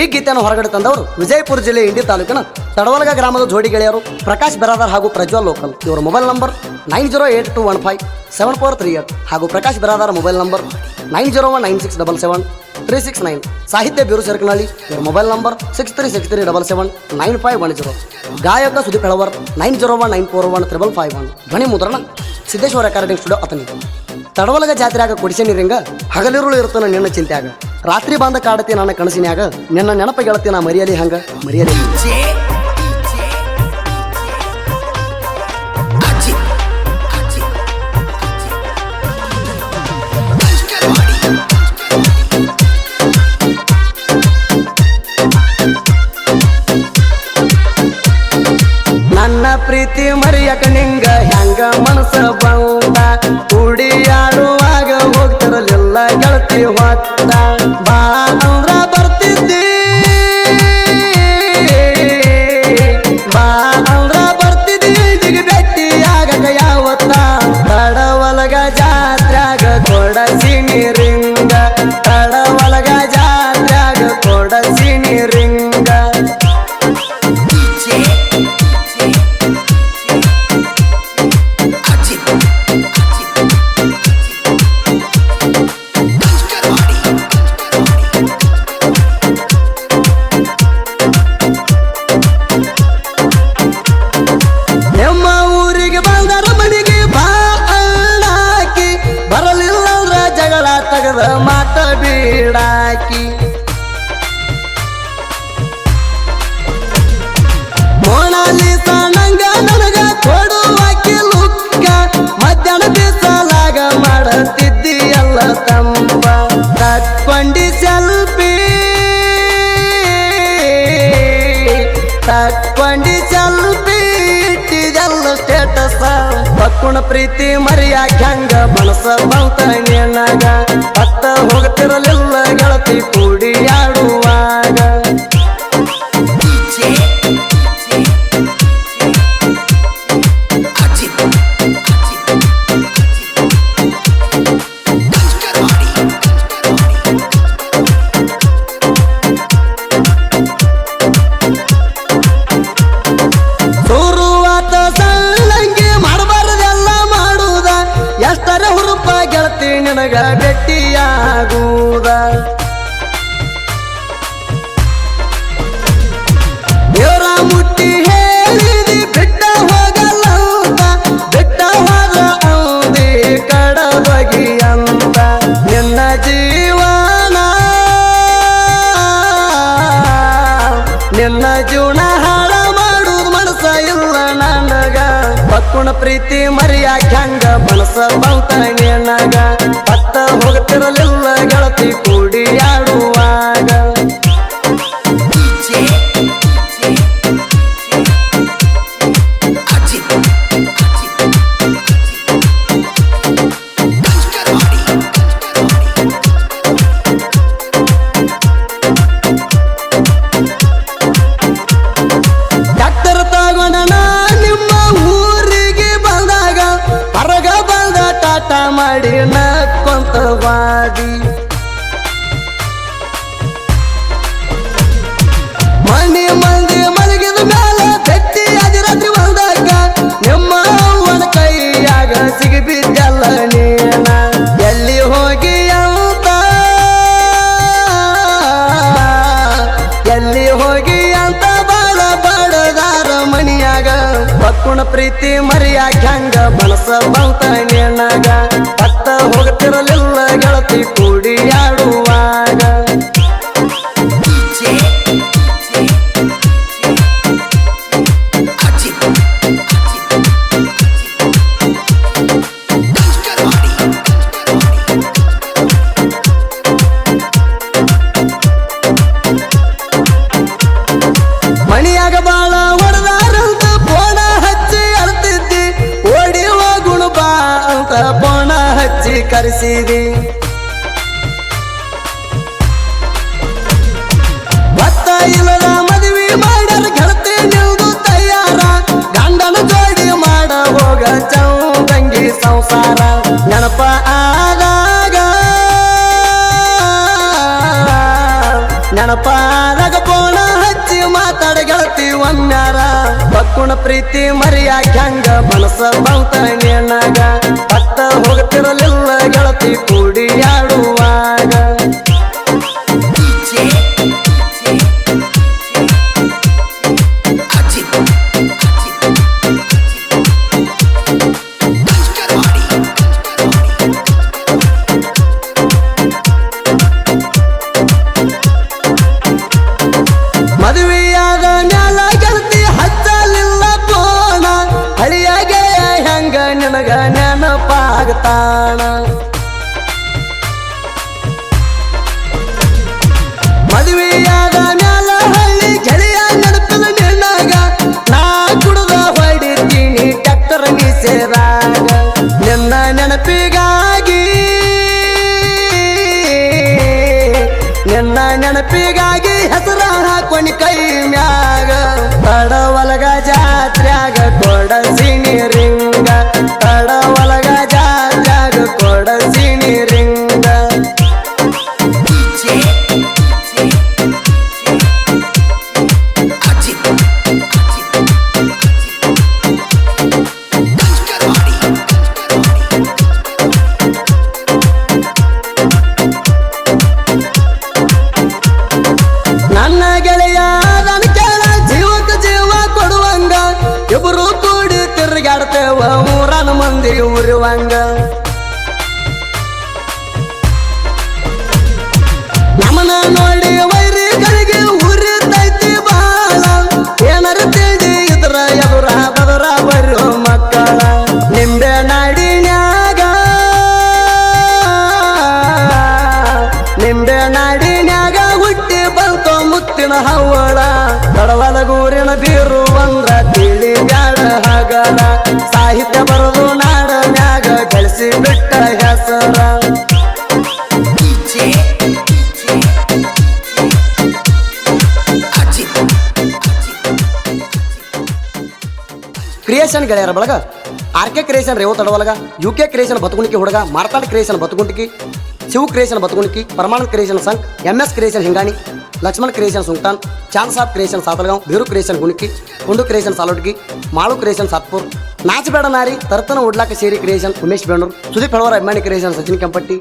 ಈ ಗೀತೆಯನ್ನು ಹೊರಗಡೆ ತಂದವರು ವಿಜಯಪುರ ಜಿಲ್ಲೆ ಇಂಡಿ ತಾಲೂಕಿನ ತಡವಲಗ ಗ್ರಾಮದ ಜೋಡಿ ಗೆಳೆಯರು ಪ್ರಕಾಶ್ ಬೆರಾದರ್ ಹಾಗೂ ಪ್ರಜ್ವಲ್ ಲೋಕಲ್. ಇವರ mobile number nine zero eight two one five seven four three eight ಹಾಗೂ Prakash Beradar mobile number nine zero one nine six double seven three six nine. ಸಾಹಿತ್ಯ ಬ್ಯೂರೋ ಸರ್ಕನಹಳ್ಳಿ ಇವರ mobile number six three six three double seven nine five one zero. ಗಾಯಕ Sudeep Helavar nine zero one nine four one triple five one. ಧ್ವನಿ ಮುದ್ರಣ Siddeshwara recording studio Athani Tadavalaga ಜಾತ್ರೆಯಾಗ ಕುಡಿಸೆ ನೀರಿಂಗ ಹಗಲಿರುಳು ಇರ್ತಾನ ನಿನ್ನ ಚಿಂತ್ಯಾಗ. ರಾತ್ರಿ ಬಂದ ಕಾಡತಿ ನನ್ನ ಕನಸಿನ್ಯಾಗ, ನಿನ್ನ ನೆನಪ ಗೆಳತಿ ನಾ ಮರಿಯಲಿ ಹಂಗ, ಮರಿಯಲಿ ಹೊತ್ತ ಬಾ ಪಕ್ಕುಣ ಪ್ರೀತಿ ಮರಿಯಾಕ ಹೆಂಗ ಮನಸ ಬಂತ ನಿನಗ. ಪತ್ತ ಹೋಗ್ತಿರಲಿಲ್ಲ ಹುರುಪ ಗೆಳತಿ ನಿನಗ ಗಟ್ಟಿಯಾಗುವುದ? ಪ್ರೀತಿ ಮರಿಯಾಕ ಹೆಂಗ ಮನಸ ಬಂತ ನೀನಾಗ ಪತ್ತ ಹೋಗ್ತಿರಲಿಲ್ಲ ಮಾಡಿ ನಕ್ಕೊಂತ ವಾದಿ ಮನೆ ಮಂದಿ ಮಲಗಿದ ಮ್ಯಾಲ ಬೆಟ್ಟಿ ಅದಿರಾತ್ರಿ ಬಂದಾಗ ನಿಮ್ಮ ಅವನ ಕೈಯಾಗ ಸಿಗಿಬಿದ್ದಲ್ಲ ನೀನ. ಎಲ್ಲಿ ಹೋಗಿ ಅಂತ? ಎಲ್ಲಿ ಹೋಗಿ ಅಂತ ಬಾಳ ಬಡದಾರ ಮನಿಯಾಗ. ಬಕ್ಕುಣ ಪ್ರೀತಿ ಮರಿಯಾಗ ಹೆಂಗ ಮನಸ ಬಂತ ನಿನಗ? ಪತ್ತ ಹೋಗ್ತಿರಲಿಲ್ಲ ಗೆಳತಿ ಕೂಡಿ decidi ಬಕ್ಕುಣ ಪ್ರೀತಿ ಮರಿಯಾಕ್ಯಂಗ ಮನಸ್ಸ ಬಂತ ಬಂತಾಗ ಅತ್ತ ಹೋಗ್ತಿರಲಿಲ್ಲ ಗೆಳತಿ ಕೂಡಿಯಾಡುವಾಗ ಮದುವೆಯಾದ ಕಡವಲಗೂರಿನ ಬೀರು ಬಂದ್ರ ತಿಳಿ ಬ್ಯಾಡ ಹಗಲ ಸಾಹಿತ್ಯ ಬರೆದು ನಾಡ ಮ್ಯಾಗ ಗಳಿಸಿ ಬಿಟ್ಟ ಹೆಸರ. ಕ್ರಿಯೇಷನ್ ಗೆಳೆಯರ ಬಳಗ. R K creation Revu Tadavalaga. U K creation ಬತುಗುಣಿಕೆ ಹುಡುಗ ಮಾರ್ತಾಡ್ ಕ್ರಿಯೇಷನ್ ಬತುಗುಂಟಿಕಿ శివు క్రియేషన్ బతుకునికి Paramanand creation Sangh MS creation Hingani Laxman creation Sultan chance of creation Satalgaon Biru creation గుణికి కుండు creation సాలోటికి మాడు క్రియేషన్ సాత్పూర్ నాచిపేడ నారి తరతన ఉడ్లాక శేరి క్రియేషన్ ఉమేష్ బెండూర్ సుదీప్ హెడవర్ అభిమాని క్రియేషన్ సచిన్ కంపట్టి